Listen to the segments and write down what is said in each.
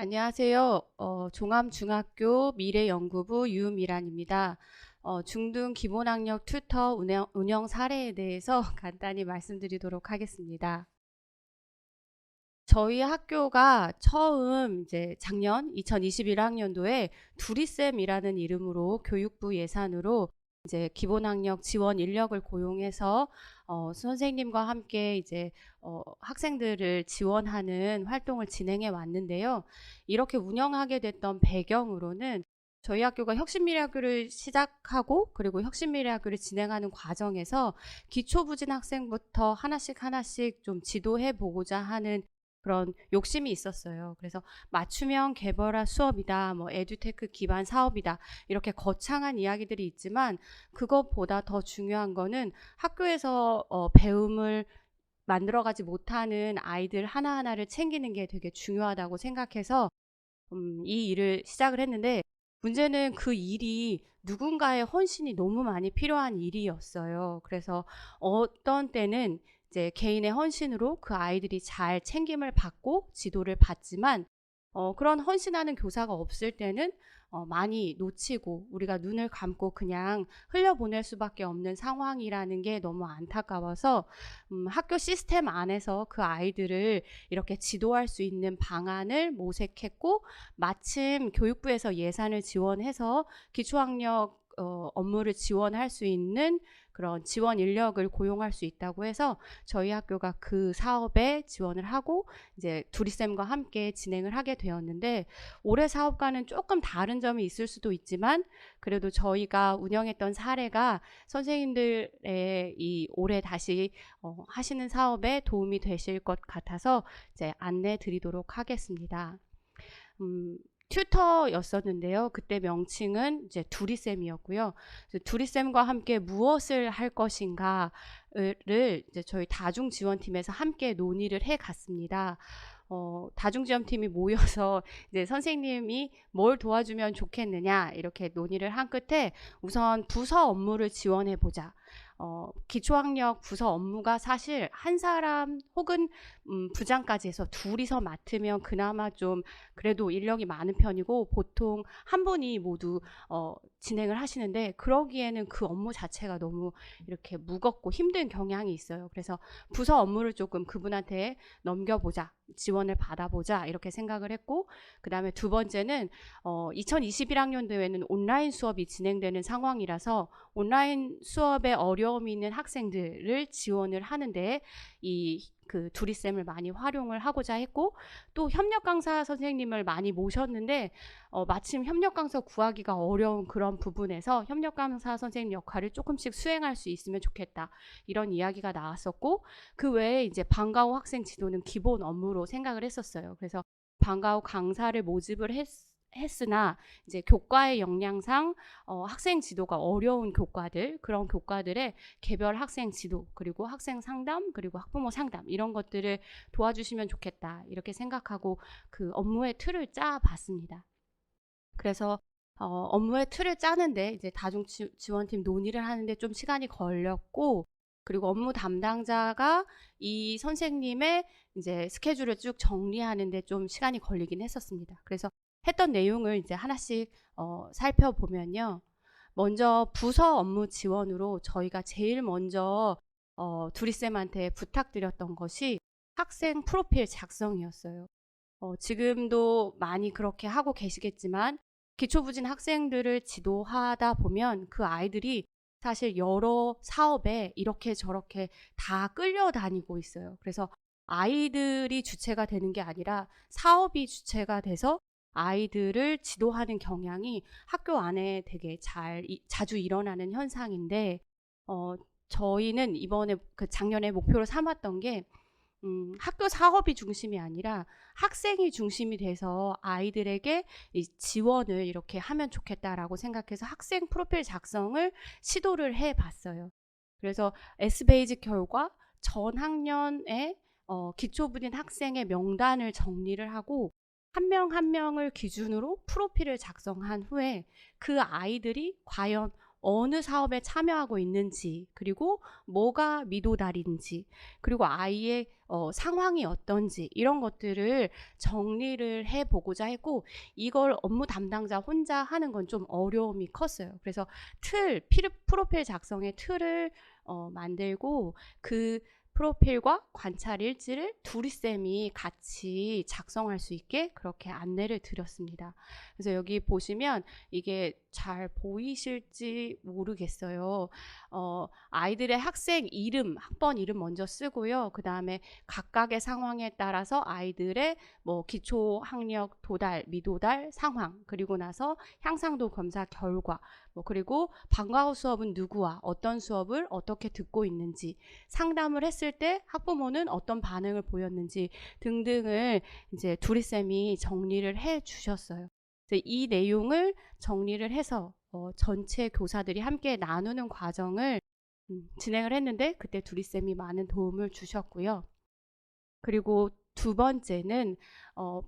안녕하세요. 어, 종암중학교 미래연구부 유미란입니다. 어, 중등 기본학력 튜터 운영, 운영 사례에 대해서 간단히 말씀드리도록 하겠습니다. 저희 학교가 처음 이제 작년 2021학년도에 두리쌤이라는 이름으로 교육부 예산으로 이제 기본 학력 지원 인력을 고용해서 어, 선생님과 함께 이제 어, 학생들을 지원하는 활동을 진행해 왔는데요. 이렇게 운영하게 됐던 배경으로는 저희 학교가 혁신미래학교를 시작하고 그리고 혁신미래학교를 진행하는 과정에서 기초부진 학생부터 하나씩 하나씩 좀 지도해 보고자 하는 그런 욕심이 있었어요. 그래서 맞춤형 개발화 수업이다, 뭐 에듀테크 기반 사업이다 이렇게 거창한 이야기들이 있지만 그것보다 더 중요한 거는 학교에서 어, 배움을 만들어가지 못하는 아이들 하나하나를 챙기는 게 되게 중요하다고 생각해서 음, 이 일을 시작을 했는데 문제는 그 일이 누군가의 헌신이 너무 많이 필요한 일이었어요. 그래서 어떤 때는 이제 개인의 헌신으로 그 아이들이 잘 챙김을 받고 지도를 받지만 어, 그런 헌신하는 교사가 없을 때는 어, 많이 놓치고 우리가 눈을 감고 그냥 흘려보낼 수밖에 없는 상황이라는 게 너무 안타까워서 음, 학교 시스템 안에서 그 아이들을 이렇게 지도할 수 있는 방안을 모색했고 마침 교육부에서 예산을 지원해서 기초학력 어, 업무를 지원할 수 있는 그런 지원 인력을 고용할 수 있다고 해서 저희 학교가 그 사업에 지원을 하고 이제 두리쌤과 함께 진행을 하게 되었는데 올해 사업과는 조금 다른 점이 있을 수도 있지만 그래도 저희가 운영했던 사례가 선생님들의 이 올해 다시 어, 하시는 사업에 도움이 되실 것 같아서 이제 안내 드리도록 하겠습니다. 음, 튜터였었는데요. 그때 명칭은 이제 두리쌤이었고요. 두리쌤과 함께 무엇을 할 것인가를 이제 저희 다중지원팀에서 함께 논의를 해 갔습니다. 어, 다중지원팀이 모여서 이제 선생님이 뭘 도와주면 좋겠느냐 이렇게 논의를 한 끝에 우선 부서 업무를 지원해 보자. 어, 기초학력 부서 업무가 사실 한 사람 혹은 음, 부장까지 해서 둘이서 맡으면 그나마 좀 그래도 인력이 많은 편이고 보통 한 분이 모두 어, 진행을 하시는데 그러기에는 그 업무 자체가 너무 이렇게 무겁고 힘든 경향이 있어요. 그래서 부서 업무를 조금 그분한테 넘겨보자, 지원을 받아보자 이렇게 생각을 했고 그 다음에 두 번째는 어, 2021학년도에는 온라인 수업이 진행되는 상황이라서 온라인 수업에 어려움이 있는 학생들을 지원을 하는데 이 그 두리쌤을 많이 활용을 하고자 했고 또 협력 강사 선생님을 많이 모셨는데 어, 마침 협력 강사 구하기가 어려운 그런 부분에서 협력 강사 선생님 역할을 조금씩 수행할 수 있으면 좋겠다 이런 이야기가 나왔었고 그 외에 이제 방과후 학생 지도는 기본 업무로 생각을 했었어요. 그래서 방과후 강사를 모집을 했. 했으나 이제 교과의 역량상 어, 학생 지도가 어려운 교과들 그런 교과들의 개별 학생 지도 그리고 학생 상담 그리고 학부모 상담 이런 것들을 도와주시면 좋겠다 이렇게 생각하고 그 업무의 틀을 짜 봤습니다. 그래서 어, 업무의 틀을 짜는데 이제 다중 지원팀 논의를 하는데 좀 시간이 걸렸고 그리고 업무 담당자가 이 선생님의 이제 스케줄을 쭉 정리하는데 좀 시간이 걸리긴 했었습니다. 그래서 했던 내용을 이제 하나씩 어, 살펴보면요. 먼저 부서 업무 지원으로 저희가 제일 먼저 어, 두리쌤한테 부탁드렸던 것이 학생 프로필 작성이었어요. 어, 지금도 많이 그렇게 하고 계시겠지만 기초부진 학생들을 지도하다 보면 그 아이들이 사실 여러 사업에 이렇게 저렇게 다 끌려다니고 있어요. 그래서 아이들이 주체가 되는 게 아니라 사업이 주체가 돼서 아이들을 지도하는 경향이 학교 안에 되게 잘 자주 일어나는 현상인데 어, 저희는 이번에 그 작년에 목표로 삼았던 게 음, 학교 사업이 중심이 아니라 학생이 중심이 돼서 아이들에게 지원을 이렇게 하면 좋겠다라고 생각해서 학생 프로필 작성을 시도를 해 봤어요. 그래서 S베이직 결과 전 학년에 어, 기초부진 학생의 명단을 정리를 하고 한명한 명을 기준으로 프로필을 작성한 후에 그 아이들이 과연 어느 사업에 참여하고 있는지, 그리고 뭐가 미도달인지, 그리고 아이의 어, 상황이 어떤지 이런 것들을 정리를 해 보고자 했고 이걸 업무 담당자 혼자 하는 건 좀 어려움이 컸어요. 그래서 틀 피르- 프로필 작성의 틀을 어, 만들고 그 프로필과 관찰 일지를 두리쌤이 같이 작성할 수 있게 그렇게 안내를 드렸습니다. 그래서 여기 보시면 이게 잘 보이실지 모르겠어요. 어, 아이들의 학생 이름, 학번 이름 먼저 쓰고요. 그 다음에 각각의 상황에 따라서 아이들의 뭐 기초 학력 도달, 미도달 상황, 그리고 나서 향상도 검사 결과, 뭐 그리고 방과 후 수업은 누구와 어떤 수업을 어떻게 듣고 있는지, 상담을 했을 때 학부모는 어떤 반응을 보였는지 등등을 이제 두리쌤이 정리를 해 주셨어요. 이 내용을 정리를 해서 어, 전체 교사들이 함께 나누는 과정을 음, 진행을 했는데 그때 두리쌤이 많은 도움을 주셨고요. 그리고 두 번째는 어,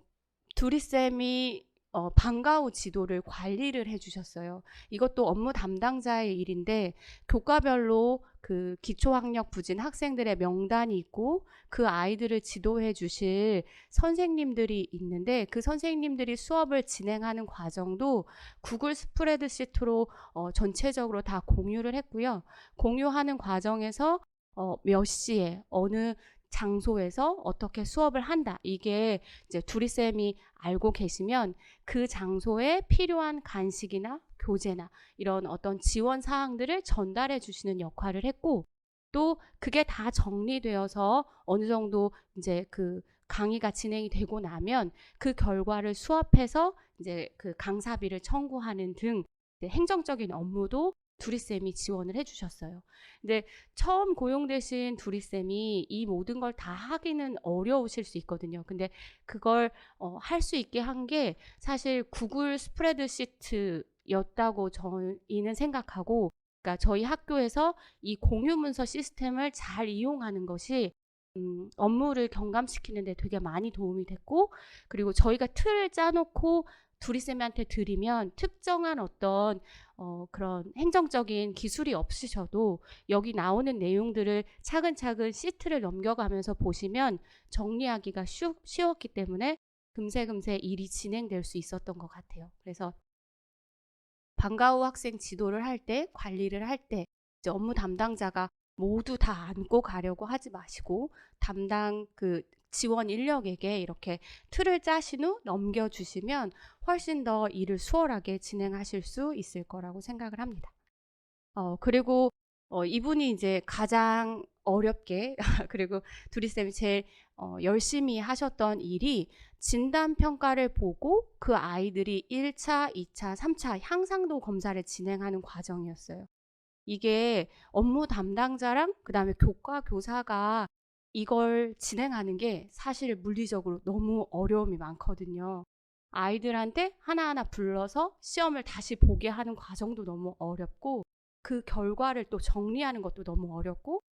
두리쌤이 어, 방과 후 지도를 관리를 해주셨어요. 이것도 업무 담당자의 일인데 교과별로 그 기초학력 부진 학생들의 명단이 있고 그 아이들을 지도해 주실 선생님들이 있는데 그 선생님들이 수업을 진행하는 과정도 구글 스프레드 시트로 어, 전체적으로 다 공유를 했고요. 공유하는 과정에서 어, 몇 시에 어느 장소에서 어떻게 수업을 한다. 이게 이제 두리쌤이 알고 계시면 그 장소에 필요한 간식이나 교재나 이런 어떤 지원 사항들을 전달해 주시는 역할을 했고 또 그게 다 정리되어서 어느 정도 이제 그 강의가 진행이 되고 나면 그 결과를 수업해서 이제 그 강사비를 청구하는 등 행정적인 업무도 두리쌤이 지원을 해주셨어요. 근데 처음 고용되신 두리쌤이 이 모든 걸 다 하기는 어려우실 수 있거든요. 근데 그걸 어, 할 수 있게 한 게 사실 구글 스프레드 시트였다고 저희는 생각하고 그러니까 저희 학교에서 이 공유 문서 시스템을 잘 이용하는 것이 음, 업무를 경감시키는 데 되게 많이 도움이 됐고 그리고 저희가 틀을 짜놓고 두리쌤한테 드리면 특정한 어떤 어, 그런 행정적인 기술이 없으셔도 여기 나오는 내용들을 차근차근 시트를 넘겨가면서 보시면 정리하기가 쉬, 쉬웠기 때문에 금세금세 일이 진행될 수 있었던 것 같아요. 그래서 방과 후 학생 지도를 할 때, 관리를 할 때, 업무 담당자가 모두 다 안고 가려고 하지 마시고 담당 그 지원 인력에게 이렇게 틀을 짜신 후 넘겨주시면 훨씬 더 일을 수월하게 진행하실 수 있을 거라고 생각을 합니다. 어, 그리고 어, 이분이 이제 가장 어렵게 그리고 두리쌤이 제일 어, 열심히 하셨던 일이 진단 평가를 보고 그 아이들이 1차, 2차, 3차 향상도 검사를 진행하는 과정이었어요. 이게 업무 담당자랑 그다음에 교과 교사가 이걸 진행하는 게 사실 물리적으로 너무 어려움이 많거든요. 아이들한테 하나하나 불러서 시험을 다시 보게 하는 과정도 너무 어렵고 그 결과를 또 정리하는 것도 너무 어렵고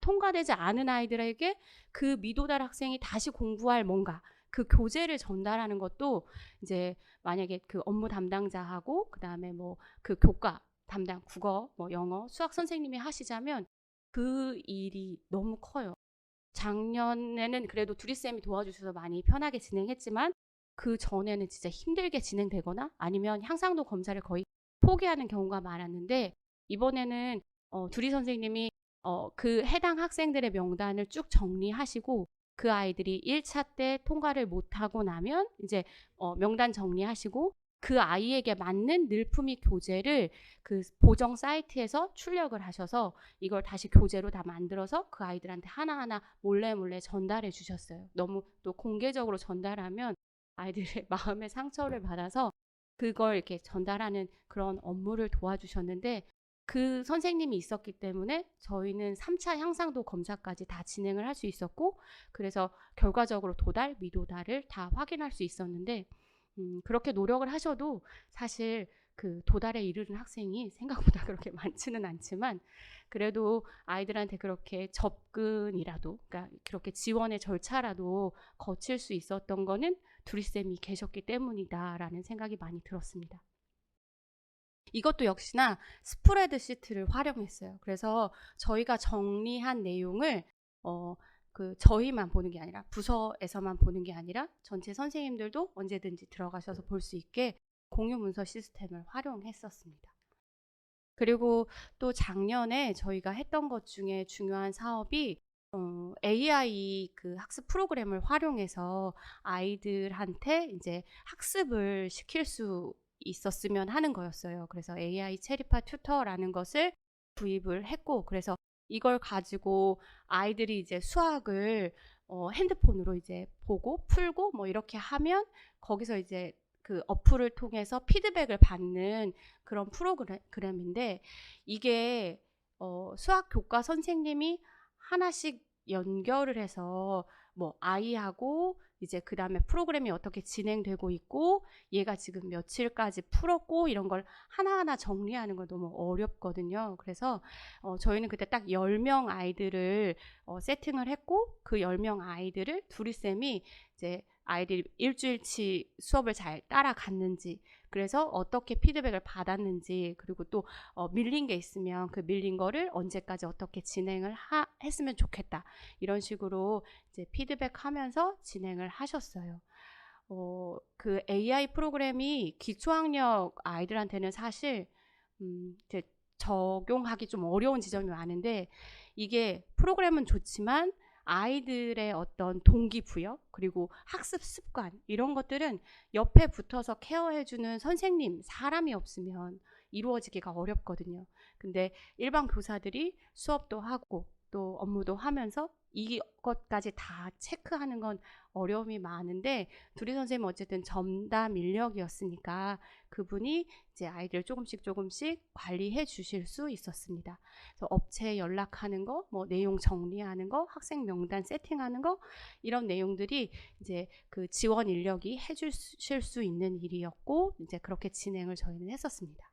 통과되지 않은 아이들에게 그 미도달 학생이 다시 공부할 뭔가 그 교재를 전달하는 것도 이제 만약에 그 업무 담당자하고 그다음에 뭐 그 교과 담당 국어, 뭐 영어, 수학 선생님이 하시자면 그 일이 너무 커요. 작년에는 그래도 두리쌤이 도와주셔서 많이 편하게 진행했지만 그 전에는 진짜 힘들게 진행되거나 아니면 향상도 검사를 거의 포기하는 경우가 많았는데 이번에는 어, 두리 선생님이 어, 그 해당 학생들의 명단을 쭉 정리하시고 그 아이들이 1차 때 통과를 못하고 나면 이제 어, 명단 정리하시고 그 아이에게 맞는 늘품이 교재를 그 보정 사이트에서 출력을 하셔서 이걸 다시 교재로 다 만들어서 그 아이들한테 하나하나 몰래 몰래 전달해 주셨어요. 너무 또 공개적으로 전달하면 아이들의 마음의 상처를 받아서 그걸 이렇게 전달하는 그런 업무를 도와주셨는데 그 선생님이 있었기 때문에 저희는 3차 향상도 검사까지 다 진행을 할 수 있었고 그래서 결과적으로 도달, 미도달을 다 확인할 수 있었는데 음, 그렇게 노력을 하셔도 사실 그 도달에 이르는 학생이 생각보다 그렇게 많지는 않지만 그래도 아이들한테 그렇게 접근이라도 그러니까 그렇게 지원의 절차라도 거칠 수 있었던 거는 두리쌤이 계셨기 때문이다라는 생각이 많이 들었습니다. 이것도 역시나 스프레드 시트를 활용했어요. 그래서 저희가 정리한 내용을 어, 그 저희만 보는 게 아니라 부서에서만 보는 게 아니라 전체 선생님들도 언제든지 들어가셔서 볼 수 있게 공유 문서 시스템을 활용했었습니다. 그리고 또 작년에 저희가 했던 것 중에 중요한 사업이 어, AI 그 학습 프로그램을 활용해서 아이들한테 이제 학습을 시킬 수 있었으면 하는 거였어요. 그래서 AI 체리파 튜터라는 것을 구입을 했고, 그래서 이걸 가지고 아이들이 이제 수학을 어, 핸드폰으로 이제 보고 풀고 뭐 이렇게 하면 거기서 이제 그 어플을 통해서 피드백을 받는 그런 프로그램인데 이게 어, 수학 교과 선생님이 하나씩 연결을 해서 뭐 아이하고 이제 그 다음에 프로그램이 어떻게 진행되고 있고 얘가 지금 며칠까지 풀었고 이런 걸 하나하나 정리하는 걸 너무 어렵거든요. 그래서 어, 저희는 그때 딱 10명 아이들을 어, 세팅을 했고 그 10명 아이들을 두리쌤이 이제 아이들이 일주일치 수업을 잘 따라갔는지 그래서 어떻게 피드백을 받았는지 그리고 또 어, 밀린 게 있으면 그 밀린 거를 언제까지 어떻게 진행을 하, 했으면 좋겠다 이런 식으로 이제 피드백하면서 진행을 하셨어요. 어, 그 AI 프로그램이 기초학력 아이들한테는 사실 음, 이제 적용하기 좀 어려운 지점이 많은데 이게 프로그램은 좋지만 아이들의 어떤 동기부여 그리고 학습 습관 이런 것들은 옆에 붙어서 케어해주는 선생님 사람이 없으면 이루어지기가 어렵거든요. 근데 일반 교사들이 수업도 하고 또 업무도 하면서 이것까지 다 체크하는 건 어려움이 많은데 두리 선생님 어쨌든 전담 인력이었으니까 그분이 이제 아이들 조금씩 조금씩 관리해 주실 수 있었습니다. 그래서 업체 연락하는 거, 뭐 내용 정리하는 거, 학생 명단 세팅하는 거 이런 내용들이 이제 그 지원 인력이 해 주실 수 있는 일이었고 이제 그렇게 진행을 저희는 했었습니다.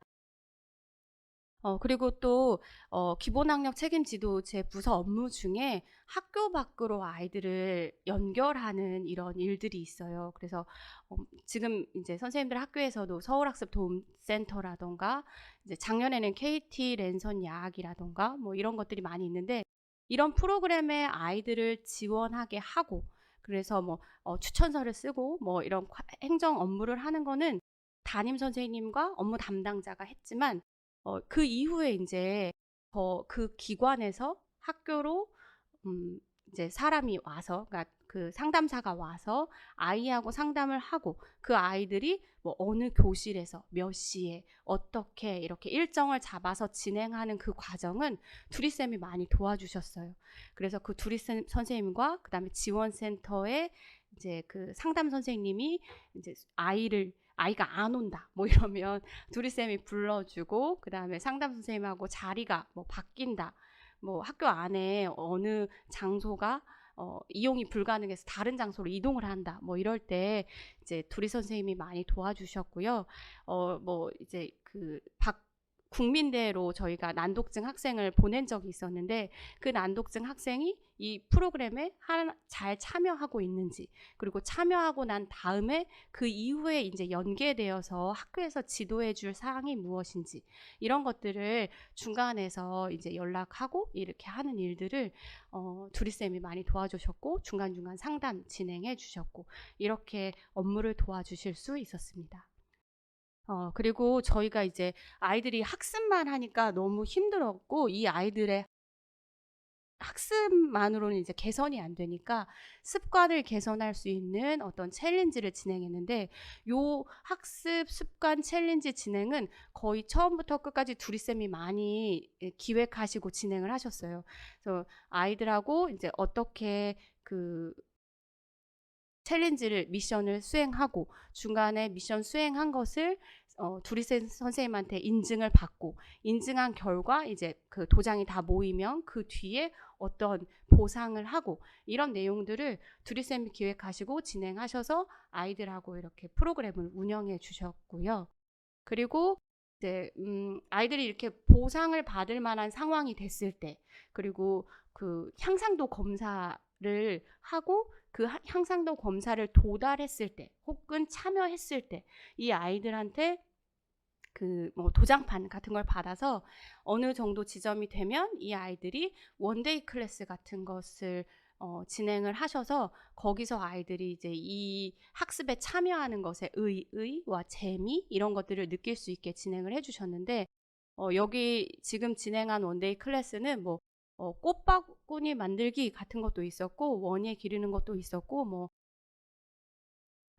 어, 그리고 또, 어, 기본학력 책임지도 제 부서 업무 중에 학교 밖으로 아이들을 연결하는 이런 일들이 있어요. 그래서, 어, 지금 이제 선생님들 학교에서도 서울학습 도움센터라던가, 이제 작년에는 KT 랜선 야학이라던가, 뭐 이런 것들이 많이 있는데, 이런 프로그램에 아이들을 지원하게 하고, 그래서 뭐, 어, 추천서를 쓰고, 뭐 이런 행정 업무를 하는 거는 담임 선생님과 업무 담당자가 했지만, 어, 그 이후에 이제 어, 그 기관에서 학교로 음, 이제 사람이 와서, 그러니까 그 상담사가 와서 아이하고 상담을 하고 그 아이들이 뭐 어느 교실에서 몇 시에 어떻게 이렇게 일정을 잡아서 진행하는 그 과정은 두리쌤이 많이 도와주셨어요. 그래서 그 두리쌤 선생님과 그다음에 지원센터의 이제 그 상담 선생님이 이제 아이를 아이가 안 온다 뭐 이러면 두리쌤이 불러주고 그 다음에 상담 선생님하고 자리가 뭐 바뀐다 뭐 학교 안에 어느 장소가 어, 이용이 불가능해서 다른 장소로 이동을 한다. 뭐 이럴 때 이제 두리 선생님이 많이 도와주셨고요. 어, 뭐 이제 그박 국민대로 저희가 난독증 학생을 보낸 적이 있었는데 그 난독증 학생이 이 프로그램에 잘 참여하고 있는지 그리고 참여하고 난 다음에 그 이후에 이제 연계되어서 학교에서 지도해 줄 사항이 무엇인지 이런 것들을 중간에서 이제 연락하고 이렇게 하는 일들을 어, 두리쌤이 많이 도와주셨고 중간중간 상담 진행해 주셨고 이렇게 업무를 도와주실 수 있었습니다. 어, 그리고 저희가 이제 아이들이 학습만 하니까 너무 힘들었고, 이 아이들의 학습만으로는 이제 개선이 안 되니까 습관을 개선할 수 있는 어떤 챌린지를 진행했는데 요 학습 습관 챌린지 진행은 거의 처음부터 끝까지 두리쌤이 많이 기획하시고 진행을 하셨어요. 그래서 아이들하고 이제 어떻게 그 챌린지를 미션을 수행하고 중간에 미션 수행한 것을 어, 두리센 선생님한테 인증을 받고 인증한 결과 이제 그 도장이 다 모이면 그 뒤에 어떤 보상을 하고 이런 내용들을 두리쌤이 기획하시고 진행하셔서 아이들하고 이렇게 프로그램을 운영해 주셨고요. 그리고 이제 음, 아이들이 이렇게 보상을 받을 만한 상황이 됐을 때 그리고 그 향상도 검사를 하고 그 향상도 검사를 도달했을 때 혹은 참여했을 때 이 아이들한테 그 뭐 도장판 같은 걸 받아서 어느 정도 지점이 되면 이 아이들이 원데이 클래스 같은 것을 어, 진행을 하셔서 거기서 아이들이 이제 이 학습에 참여하는 것에 의, 의와 재미 이런 것들을 느낄 수 있게 진행을 해주셨는데 어, 여기 지금 진행한 원데이 클래스는 뭐 어, 꽃바구니 만들기 같은 것도 있었고 원예 기르는 것도 있었고 뭐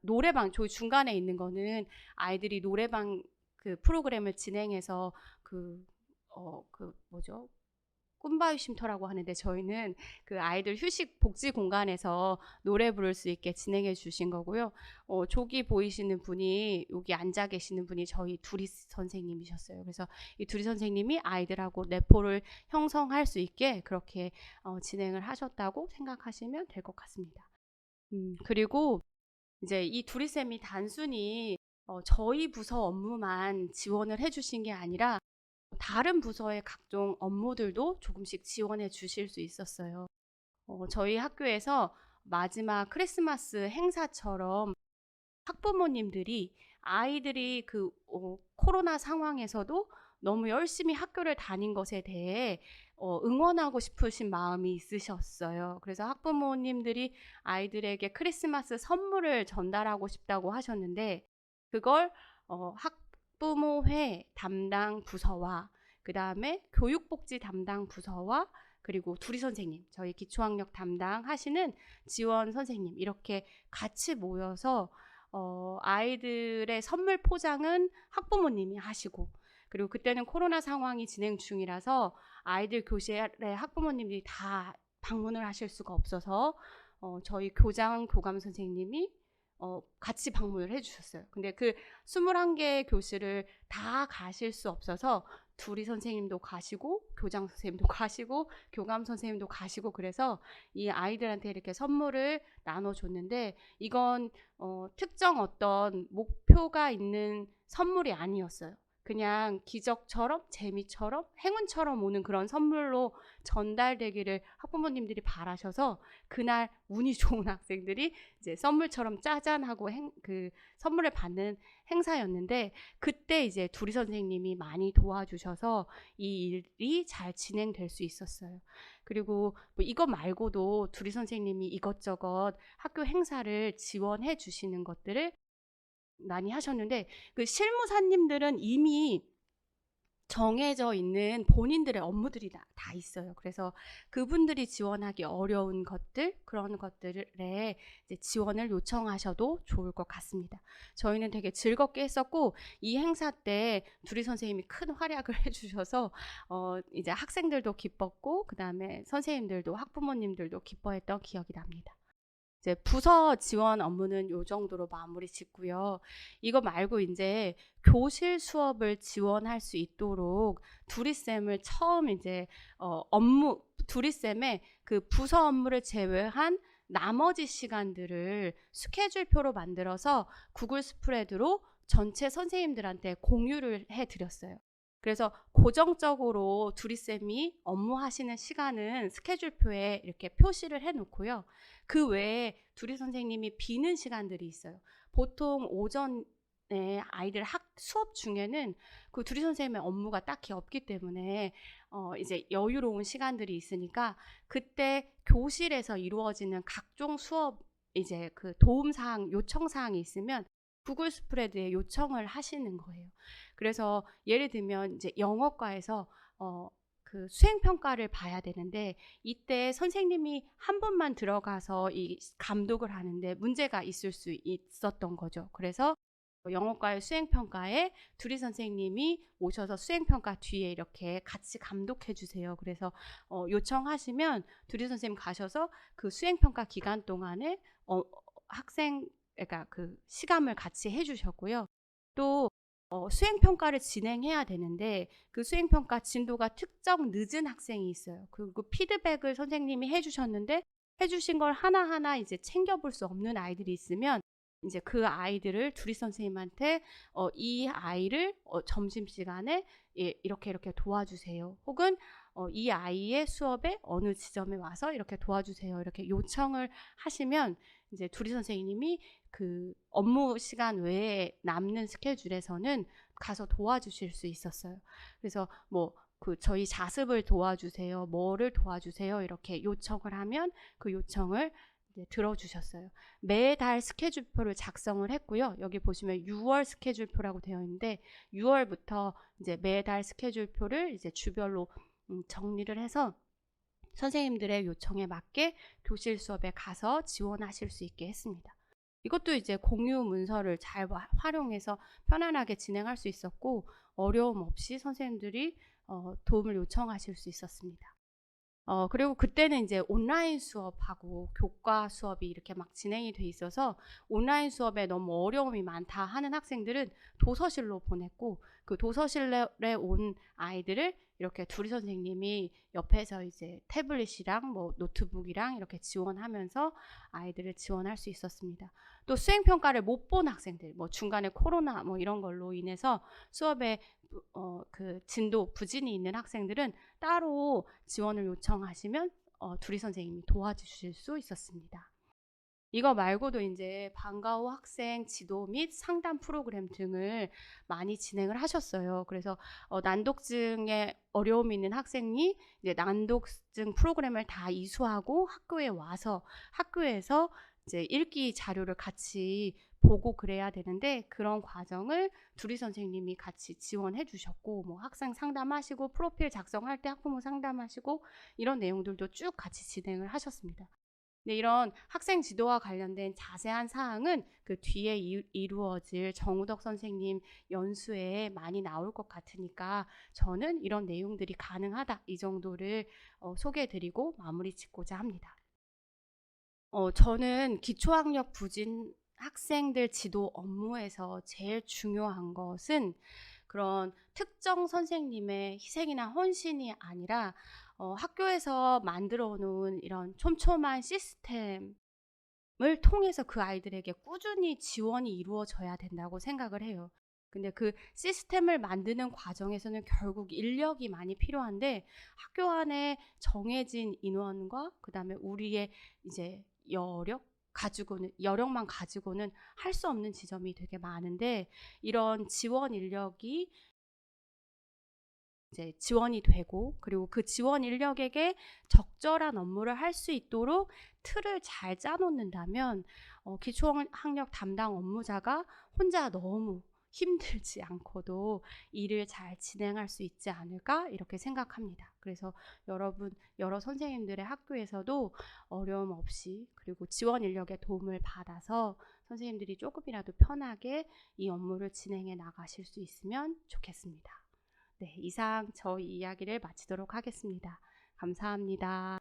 노래방 저희 중간에 있는 거는 아이들이 노래방 그 프로그램을 진행해서 그 어, 그 뭐죠? 꿈바위 쉼터라고 하는데 저희는 그 아이들 휴식 복지 공간에서 노래 부를 수 있게 진행해 주신 거고요. 어, 저기 보이시는 분이 여기 앉아 계시는 분이 저희 두리 선생님이셨어요. 그래서 이 두리 선생님이 아이들하고 내포를 형성할 수 있게 그렇게 어, 진행을 하셨다고 생각하시면 될 것 같습니다. 음, 그리고 이제 이 두리 쌤이 단순히 어, 저희 부서 업무만 지원을 해주신 게 아니라 다른 부서의 각종 업무들도 조금씩 지원해 주실 수 있었어요. 어, 저희 학교에서 마지막 크리스마스 행사처럼 학부모님들이 아이들이 그 어, 코로나 상황에서도 너무 열심히 학교를 다닌 것에 대해 어, 응원하고 싶으신 마음이 있으셨어요. 그래서 학부모님들이 아이들에게 크리스마스 선물을 전달하고 싶다고 하셨는데 그걸 어, 학부모회 담당 부서와 그 다음에 교육복지 담당 부서와 그리고 두리 선생님, 저희 기초학력 담당하시는 지원 선생님 이렇게 같이 모여서 어, 아이들의 선물 포장은 학부모님이 하시고 그리고 그때는 코로나 상황이 진행 중이라서 아이들 교실에 학부모님들이 다 방문을 하실 수가 없어서 어, 저희 교장 교감 선생님이 어, 같이 방문을 해주셨어요. 근데 그 21개의 교실을 다 가실 수 없어서 두리 선생님도 가시고 교장 선생님도 가시고 교감 선생님도 가시고 그래서 이 아이들한테 이렇게 선물을 나눠줬는데 이건 어, 특정 어떤 목표가 있는 선물이 아니었어요. 그냥 기적처럼 재미처럼 행운처럼 오는 그런 선물로 전달되기를 학부모님들이 바라셔서 그날 운이 좋은 학생들이 이제 선물처럼 짜잔하고 행, 그 선물을 받는 행사였는데 그때 이제 두리 선생님이 많이 도와주셔서 이 일이 잘 진행될 수 있었어요. 그리고 뭐 이것 말고도 두리 선생님이 이것저것 학교 행사를 지원해 주시는 것들을 많이 하셨는데 그 실무사님들은 이미 정해져 있는 본인들의 업무들이 다, 다 있어요. 그래서 그분들이 지원하기 어려운 것들 그런 것들에 지원을 요청하셔도 좋을 것 같습니다. 저희는 되게 즐겁게 했었고 이 행사 때 두리 선생님이 큰 활약을 해주셔서 어, 이제 학생들도 기뻤고 그 다음에 선생님들도 학부모님들도 기뻐했던 기억이 납니다. 이제 부서 지원 업무는 요 정도로 마무리 짓고요. 이거 말고 이제 교실 수업을 지원할 수 있도록 두리쌤을 처음 이제 어, 업무 두리쌤의 그 부서 업무를 제외한 나머지 시간들을 스케줄표로 만들어서 구글 스프레드로 전체 선생님들한테 공유를 해 드렸어요. 그래서 고정적으로 두리쌤이 업무하시는 시간은 스케줄표에 이렇게 표시를 해 놓고요. 그 외에 두리 선생님이 비는 시간들이 있어요. 보통 오전에 아이들 학 수업 중에는 그 두리 선생님의 업무가 딱히 없기 때문에 어 이제 여유로운 시간들이 있으니까 그때 교실에서 이루어지는 각종 수업 이제 그 도움 사항 요청 사항이 있으면 구글 스프레드에 요청을 하시는 거예요. 그래서 예를 들면 이제 영어과에서 어, 그 수행 평가를 봐야 되는데 이때 선생님이 한 번만 들어가서 이 감독을 하는데 문제가 있을 수 있었던 거죠. 그래서 영어과의 수행 평가에 두리 선생님이 오셔서 수행 평가 뒤에 이렇게 같이 감독해 주세요. 그래서 어, 요청하시면 두리 선생님 가셔서 그 수행 평가 기간 동안에 어, 학생 그러니까 그 시감을 같이 해주셨고요. 또 어, 수행 평가를 진행해야 되는데 그 수행 평가 진도가 특정 늦은 학생이 있어요. 그리고 피드백을 선생님이 해주셨는데 해주신 걸 하나하나 이제 챙겨볼 수 없는 아이들이 있으면 이제 그 아이들을 두리 선생님한테 어, 이 아이를 어, 점심 시간에 예, 이렇게 이렇게 도와주세요. 혹은 어, 이 아이의 수업에 어느 지점에 와서 이렇게 도와주세요. 이렇게 요청을 하시면 이제 두리 선생님이 그 업무 시간 외에 남는 스케줄에서는 가서 도와주실 수 있었어요. 그래서 뭐 그 저희 자습을 도와주세요. 뭐를 도와주세요. 이렇게 요청을 하면 그 요청을 들어주셨어요. 매달 스케줄표를 작성을 했고요. 여기 보시면 6월 스케줄표라고 되어 있는데 6월부터 이제 매달 스케줄표를 이제 주별로 음, 정리를 해서 선생님들의 요청에 맞게 교실 수업에 가서 지원하실 수 있게 했습니다. 이것도 이제 공유 문서를 잘 와- 활용해서 편안하게 진행할 수 있었고 어려움 없이 선생님들이 어, 도움을 요청하실 수 있었습니다. 어, 그리고 그때는 이제 온라인 수업하고 교과 수업이 이렇게 막 진행이 돼 있어서 온라인 수업에 너무 어려움이 많다 하는 학생들은 도서실로 보냈고 그 도서실에 온 아이들을 이렇게 두리 선생님이 옆에서 이제 태블릿이랑 뭐 노트북이랑 이렇게 지원하면서 아이들을 지원할 수 있었습니다. 또 수행 평가를 못 본 학생들, 뭐 중간에 코로나 뭐 이런 걸로 인해서 수업에 어, 그 진도 부진이 있는 학생들은 따로 지원을 요청하시면 어, 두리 선생님이 도와주실 수 있었습니다. 이거 말고도 이제 방과후 학생 지도 및 상담 프로그램 등을 많이 진행을 하셨어요. 그래서 어, 난독증에 어려움이 있는 학생이 이제 난독증 프로그램을 다 이수하고 학교에 와서 학교에서 이제 읽기 자료를 같이 보고 그래야 되는데 그런 과정을 두리 선생님이 같이 지원해 주셨고 뭐 학생 상담하시고 프로필 작성할 때 학부모 상담하시고 이런 내용들도 쭉 같이 진행을 하셨습니다. 네, 이런 학생 지도와 관련된 자세한 사항은 그 뒤에 이, 이루어질 정우덕 선생님 연수에 많이 나올 것 같으니까 저는 이런 내용들이 가능하다 이 정도를 어, 소개해드리고 마무리 짓고자 합니다. 어, 저는 기초학력 부진 학생들 지도 업무에서 제일 중요한 것은 그런 특정 선생님의 희생이나 헌신이 아니라 어, 학교에서 만들어 놓은 이런 촘촘한 시스템을 통해서 그 아이들에게 꾸준히 지원이 이루어져야 된다고 생각을 해요. 근데 그 시스템을 만드는 과정에서는 결국 인력이 많이 필요한데 학교 안에 정해진 인원과 그다음에 우리의 이제 여력 가지고는 여력만 가지고는 할 수 없는 지점이 되게 많은데 이런 지원 인력이 이제 지원이 되고 그리고 그 지원 인력에게 적절한 업무를 할 수 있도록 틀을 잘 짜놓는다면 어, 기초학력 담당 업무자가 혼자 너무 힘들지 않고도 일을 잘 진행할 수 있지 않을까 이렇게 생각합니다. 그래서 여러분 여러 선생님들의 학교에서도 어려움 없이 그리고 지원 인력의 도움을 받아서 선생님들이 조금이라도 편하게 이 업무를 진행해 나가실 수 있으면 좋겠습니다. 네, 이상 저희 이야기를 마치도록 하겠습니다. 감사합니다.